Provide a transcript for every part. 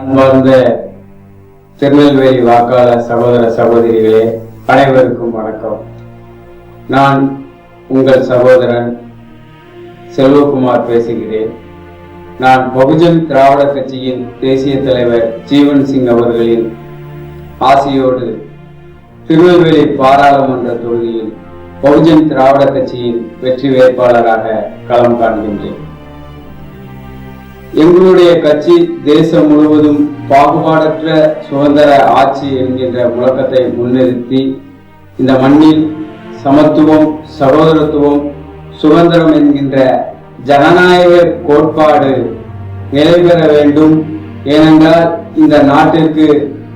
அன்பார்ந்த திருநெல்வேலி வாக்காளர் சகோதர சகோதரிகளே அனைவருக்கும் வணக்கம். நான் உங்கள் சகோதரன் செல்வகுமார் பேசுகிறேன். நான் பகுஜன் திராவிட கட்சியின் தேசிய தலைவர் ஜீவன் சிங் அவர்களின் ஆசையோடு திருநெல்வேலி பாராளுமன்ற தொகுதியில் பகுஜன் திராவிட கட்சியின் வெற்றி வேட்பாளராக களம் காண்கின்றேன். எங்களுடைய கட்சி தேசம் முழுவதும் பாகுபாடற்ற சுதந்திர ஆட்சி என்கின்ற முழக்கத்தை முன்னிறுத்தி இந்த மண்ணில் சமத்துவம் சகோதரத்துவம் சுதந்திரம் என்கின்ற ஜனநாயக கோட்பாடு நிலை பெற வேண்டும். ஏனென்றால் இந்த நாட்டிற்கு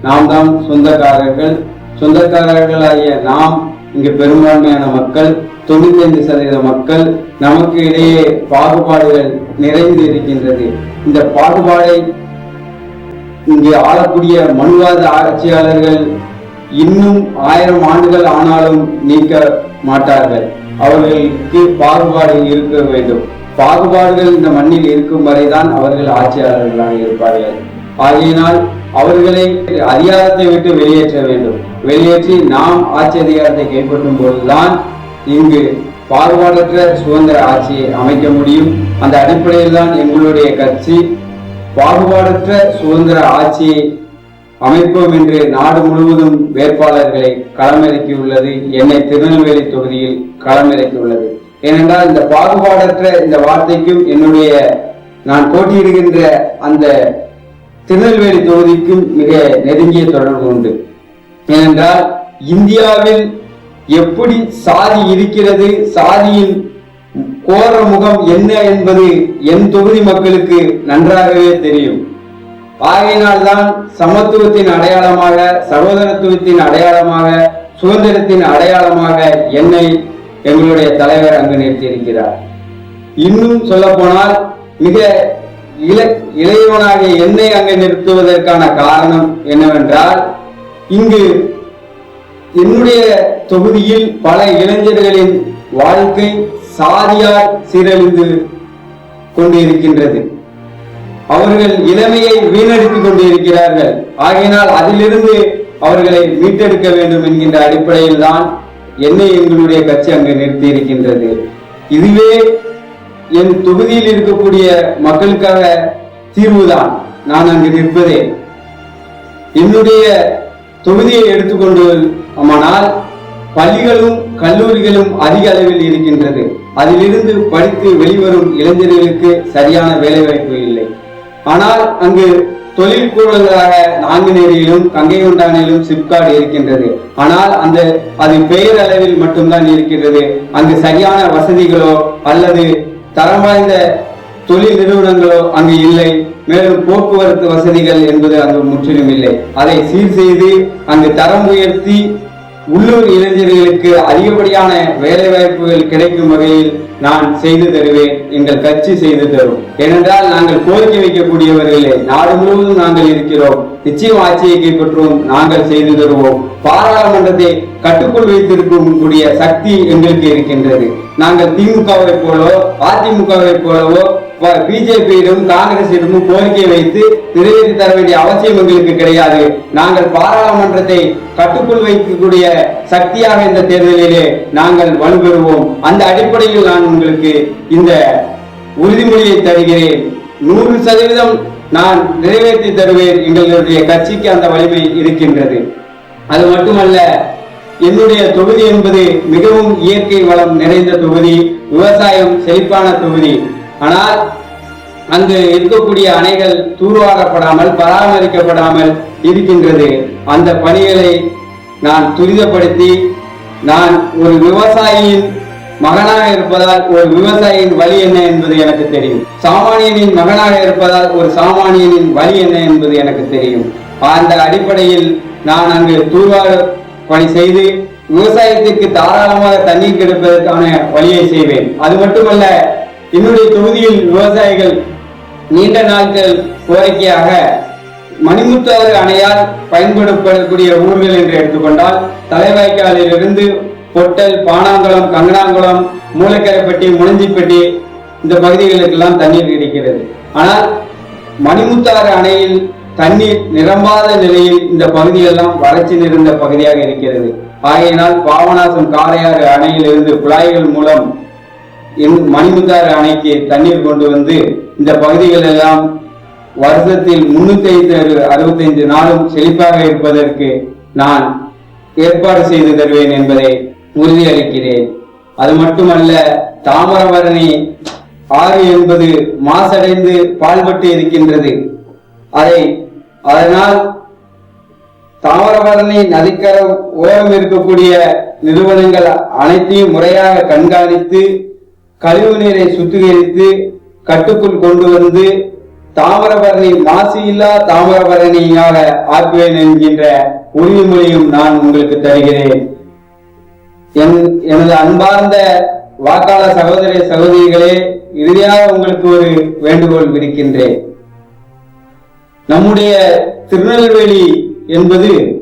நாம் தான் சொந்தக்காரர்கள். சொந்தக்காரர்களாகிய நாம் இங்கு பெரும்பான்மையான மக்கள் தொண்ணூத்தி ஐந்து சதவீத மக்கள் நமக்கு இடையே பாகுபாடுகள் நிறைந்து இருக்கின்றது. இந்த பாகுபாடை இங்கே ஆளக்கூடிய மனுவாத ஆட்சியாளர்கள் இன்னும் ஆயிரம் ஆண்டுகள் ஆனாலும் நீக்க மாட்டார்கள். அவர்களுக்கு பாகுபாடு இருக்க வேண்டும். பாகுபாடுகள் இந்த மண்ணில் இருக்கும் வரைதான் அவர்கள் ஆட்சியாளர்களாக இருப்பார்கள். ஆகையினால் அவர்களை அதிகாரத்தை விட்டு வெளியேற்ற வேண்டும். வெளியேற்றி நாம் ஆட்சி அதிகாரத்தை கைப்பற்றும் போதுதான் இங்கு பாகுபாடற்ற சுதந்திர ஆட்சியை அமைக்க முடியும். அந்த அடிப்படையில் தான் எங்களுடைய கட்சி பாகுபாடற்ற சுதந்திர ஆட்சியை அமைப்போம் என்று நாடு முழுவதும் வேட்பாளர்களை களமிறக்கியுள்ளது. என்னை திருநெல்வேலி தொகுதியில் களமிறக்கியுள்ளது. ஏனென்றால் இந்த பாகுபாடற்ற இந்த வார்த்தைக்கும் என்னுடைய நான் போட்டியிடுகின்ற அந்த திருநெல்வேலி தொகுதிக்கும் மிக நெருங்கிய தொடர்பு உண்டு. ஏனென்றால் இந்தியாவில் எப்படி சாதி இருக்கிறது சாதியின் கோர முகம் என்ன என்பது என் தொகுதி மக்களுக்கு நன்றாகவே தெரியும். ஆகையினால்தான் சமத்துவத்தின் அடையாளமாக சகோதரத்துவத்தின் அடையாளமாக சுதந்திரத்தின் அடையாளமாக என்னை எங்களுடைய தலைவர் அங்கு நிறுத்தியிருக்கிறார். இன்னும் சொல்ல போனால் மிக இள இளையவனாக என்னை அங்கு நிறுத்துவதற்கான காரணம் என்னவென்றால் இங்கு என்னுடைய தொகுதியில் பல இளைஞர்களின் வாழ்க்கை சாதியால் சீரழிந்து கொண்டிருக்கின்றது. அவர்கள் இளமையை வீணடித்துக் கொண்டிருக்கிறார்கள். ஆகையினால் அதிலிருந்து அவர்களை மீட்டெடுக்க வேண்டும் என்கின்ற அடிப்படையில் தான் என்னை எங்களுடைய கட்சி அங்கு நிறுத்தி இருக்கின்றது இதுவே என் தொகுதியில் இருக்கக்கூடிய மக்களுக்காக தீர்வுதான் நான் அங்கு நிற்பதே. என்னுடைய தொகுதியை எடுத்துக்கொண்டு ஆனால் பள்ளிகளும் கல்லூரிகளும் அதிக அளவில் இருக்கின்றது. அதிலிருந்து படித்து வெளிவரும் இளைஞர்களுக்கு சரியான வேலைவாய்ப்பு இல்லை. ஆனால் அங்கு தொழில் கூடங்களாக நாங்குநேரியிலும் கங்கை கொண்டானிலும் சிப்காட் இருக்கின்றது. ஆனால் அந்த அது பெயர் அளவில் மட்டும்தான் இருக்கின்றது. அங்கு சரியான வசதிகளோ அல்லது தரம் வாய்ந்த தொழில் நிறுவனங்களோ அங்கு இல்லை. மேலும் போக்குவரத்து வசதிகள் என்பது அங்கு முற்றிலும் இல்லை. அதை சீர் செய்து அங்கு தரம் உயர்த்தி உள்ளூர் இளைஞர்களுக்கு அதிகப்படியான வேலை வாய்ப்புகள் கிடைக்கும் வகையில் நான் செய்து தருவேன் எங்கள் கட்சி செய்து தரும். ஏனென்றால் நாங்கள் கோரிக்கை வைக்கக்கூடியவர்களே நாடு முழுவதும் நாங்கள் இருக்கிறோம். நிச்சயம் ஆட்சியை கைப்பற்றுவோம் நாங்கள் செய்து தருவோம். பாராளுமன்றத்தை கட்டுக்குள் வைத்திருக்கும் கூடிய சக்தி எங்களுக்கு இருக்கின்றது. நாங்கள் திமுகவை போலோ அதிமுகவை போலவோ பிஜேபியிடம் காங்கிரசிடமும் கோரிக்கை வைத்து நிறைவேற்றி தர வேண்டிய அவசியம் எங்களுக்கு கிடையாது. நாங்கள் பாராளுமன்றத்தை கட்டுக்குள் வைக்கக்கூடிய சக்தியாக இந்த தேர்தலிலே நாங்கள் வலுப்பெறுவோம் அந்த அடிப்படையில் நான் உங்களுக்கு இந்த உறுதிமொழியை தருகிறேன். நூறு சதவீதம் நான் நிறைவேற்றி தருவேன் எங்களுடைய கட்சிக்கு அந்த வலிமை இருக்கின்றது. அது மட்டுமல்ல என்னுடைய தொகுதி என்பது மிகவும் இயற்கை வளம் நிறைந்த தொகுதி விவசாயம் செழிப்பான தொகுதி. ஆனால் அங்கு இருக்கக்கூடிய அணைகள் தூர்வாரப்படாமல் பராமரிக்கப்படாமல் இருக்கின்றது. அந்த பணிகளை நான் துரிதப்படுத்தி நான் ஒரு விவசாயியின் மகனாக இருப்பதால் ஒரு விவசாயியின் வழி என்ன என்பது எனக்கு தெரியும். சாமானியனின் மகனாக இருப்பதால் ஒரு சாமானியனின் வழி என்ன என்பது எனக்கு தெரியும். அந்த அடிப்படையில் நான் அங்கு தூர்வார பணி செய்து விவசாயத்திற்கு தாராளமாக தண்ணீர் கிடைப்பதற்கான வழியை செய்வேன். அது மட்டுமல்ல என்னுடைய தொகுதியில் விவசாயிகள் நீண்ட நாட்கள் கோரிக்கையாக மணிமுத்தாறு அணையால் பயன்படுத்தப்படக்கூடிய ஊர்கள் என்று எடுத்துக்கொண்டால் தலைவாய்க்காலில் இருந்து பொட்டல் பானாங்குளம் கங்கனாங்குளம் மூலக்கரைப்பட்டி முனஞ்சிப்பட்டி இந்த பகுதிகளுக்கெல்லாம் தண்ணீர் கிடைக்கிறது. ஆனால் மணிமுத்தாறு அணையில் தண்ணீர் நிரம்பாத நிலையில் இந்த பகுதியெல்லாம் வறட்சி நிறைந்த பகுதியாக இருக்கிறது. ஆகையினால் பாபநாசம் காரையாறு அணையிலிருந்து குழாய்கள் மூலம் மணிமுத்தாறு அணைக்கு தண்ணீர் கொண்டு வந்து இந்த பகுதிகள் எல்லாம் வருஷத்தில் முன்னூத்தி அறுபத்தைந்து நாளும் செழிப்பாக இருப்பதற்கு நான் ஏற்பாடு செய்து தருவேன் என்பதை உறுதியளிக்கிறேன் அது மட்டுமல்ல தாமிரபரணி ஆறு என்பது மாசடைந்து பால்பட்டு இருக்கின்றது. அதை அதனால் தாமிரபரணி நதிக்கரம் ஓரம் இருக்கக்கூடிய நிறுவனங்கள் அனைத்தையும் முறையாக கண்காணித்து கழிவு நீரை சுத்திகரித்து கட்டுக்குள் கொண்டு வந்து தாமிரபரணி மாசு இல்லா தாமிரபரணியாக ஆக்குவேன் என்கின்ற உறுதிமொழியும் நான் உங்களுக்கு தருகிறேன். எனது அன்பார்ந்த வாக்காளர் சகோதர சகோதரிகளே இறுதியாக உங்களுக்கு ஒரு வேண்டுகோள் விடுக்கின்றேன். நம்முடைய திருநெல்வேலி என்பது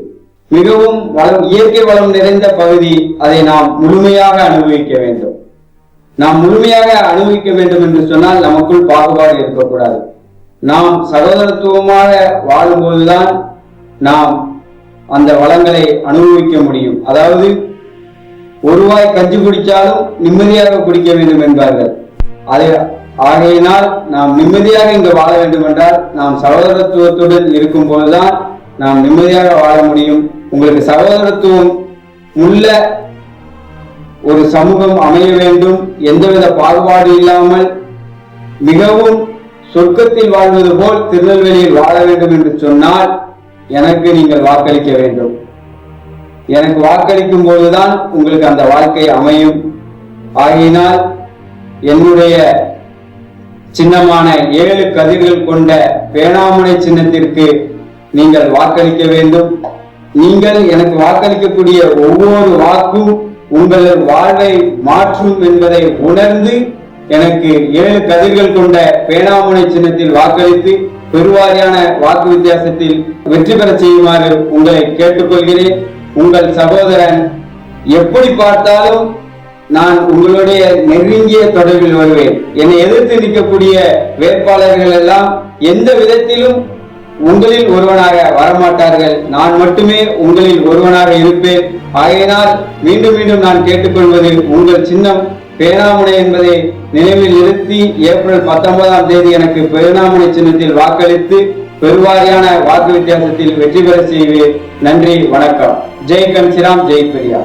மிகவும் வளம் இயற்கை வளம் நிறைந்த பகுதி. அதை நாம் முழுமையாக அனுபவிக்க வேண்டும். நாம் முழுமையாக அனுபவிக்க வேண்டும் என்று சொன்னால் நமக்குள் பாகுபாடு இருக்கக்கூடாது. நாம் சகோதரத்துவமாக வாழும்போதுதான் நாம் அந்த வளங்களை அனுபவிக்க முடியும். அதாவது ஒருவாய் கஞ்சி குடித்தாலும் நிம்மதியாக குடிக்க வேண்டும் என்பார்கள். அதை ஆகையினால் நாம் நிம்மதியாக இங்கு வாழ வேண்டும் என்றால் நாம் சகோதரத்துவத்துடன் இருக்கும் போதுதான் நாம் நிம்மதியாக வாழ முடியும். உங்களுக்கு சகோதரத்துவம் உள்ள ஒரு சமூகம் அமைய வேண்டும். எந்தவித பாகுபாடு இல்லாமல் மிகவும் சொர்க்கத்தில் வாழ்வது போல் திருநெல்வேலியில் வாழ வேண்டும் என்று சொன்னால் எனக்கு நீங்கள் வாக்களிக்க வேண்டும். எனக்கு வாக்களிக்கும் போதுதான் உங்களுக்கு அந்த வாழ்க்கை அமையும். ஆகையினால் என்னுடைய சின்னமான ஏழு கதிர்கள் கொண்ட பேணாமணை சின்னத்திற்கு நீங்கள் வாக்களிக்க வேண்டும். நீங்கள் எனக்கு வாக்களிக்கக்கூடிய ஒவ்வொரு வாக்கும் உங்கள் வாழ்வை மாற்றும் என்பதை உணர்ந்து எனக்கு ஏழு கதிர்கள் கொண்ட பேணாமுனை சின்னத்தில் வாக்களித்து பெருவாரியான வாக்கு வித்தியாசத்தில் வெற்றி பெற செய்யுமாறு உங்களை கேட்டுக்கொள்கிறேன். உங்கள் சகோதரன் எப்படி பார்த்தாலும் நான் உங்களுடைய நெருங்கிய தொடர்பில் வருவேன். என்னை எதிர்த்து நிற்கக்கூடிய வேட்பாளர்கள் எல்லாம் எந்த விதத்திலும் உங்களில் ஒருவனாக வரமாட்டார்கள். நான் மட்டுமே உங்களில் ஒருவனாக இருப்பேன். ஆகையினால் மீண்டும் மீண்டும் நான் கேட்டுக்கொள்வது உங்கள் சின்னம். பேனாமுனை என்பதை நினைவில் நிறுத்தி ஏப்ரல் பத்தொன்பதாம் தேதி எனக்கு பேனாமுனை சின்னத்தில் வாக்களித்து பெருவாரியான வாக்கு வித்தியாசத்தில் வெற்றி பெற செய்வேன். நன்றி வணக்கம். जय कंसीराम जय प्रिया